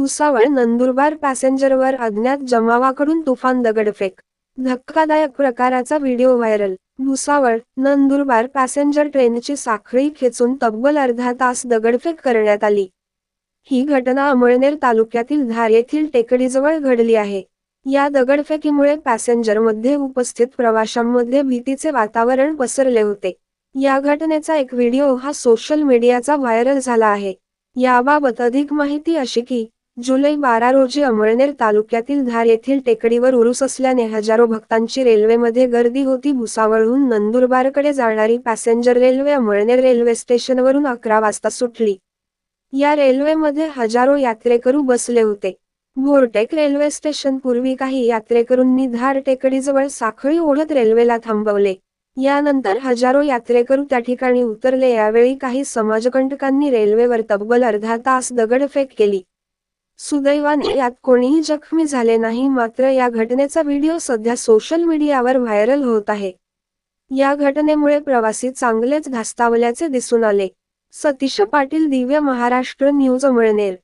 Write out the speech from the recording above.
भुसावळ नंदुरबार पॅसेंजरवर अज्ञात जमावाकडून तुफान दगडफेक. धक्कादायक प्रकाराचा video viral. Bhusawal Nandurbar passenger ट्रेनची साखळी खेचून तब्बल अर्धा तास दगडफेक करण्यात आली. ही घटना अमळनेर तालुक्यातील धार येथील टेकडीजवळ घडली आहे. या दगडफेकीमुळे पॅसेंजरमध्ये उपस्थित प्रवाशांमध्ये भीतीचे वातावरण पसरले होते. या घटनेचा एक व्हिडिओ हा सोशल मीडियाचा व्हायरल झाला आहे. याबाबत अधिक माहिती अशी की जुलै बारा रोजी अमळनेर तालुक्यातील धार येथील टेकडीवर उरूस असल्याने हजारो भक्तांची रेल्वेमध्ये गर्दी होती. भुसावळहून नंदुरबारकडे जाणारी पॅसेंजर रेल्वे अमळनेर रेल्वे स्टेशनवरून अकरा वाजता सुटली. या रेल्वेमध्ये हजारो यात्रेकरू बसले होते. भोरटेक रेल्वे स्टेशन पूर्वी काही यात्रेकरूंनी धार टेकडीजवळ साखळी ओढत रेल्वेला थांबवले. यानंतर हजारो यात्रेकरू त्या ठिकाणी उतरले. यावेळी काही समाजकंटकांनी रेल्वेवर तब्बल अर्धा तास दगडफेक केली. सुदैवाने यात कोणीही जखमी झाले नाही मात्र या घटनेचा व्हिडिओ सध्या सोशल मीडियावर व्हायरल होत आहे. या घटनेमुळे प्रवासी चांगलेच धास्तावल्याचे दिसून आले. सतीश पाटील दिव्य महाराष्ट्र न्यूज अमळनेर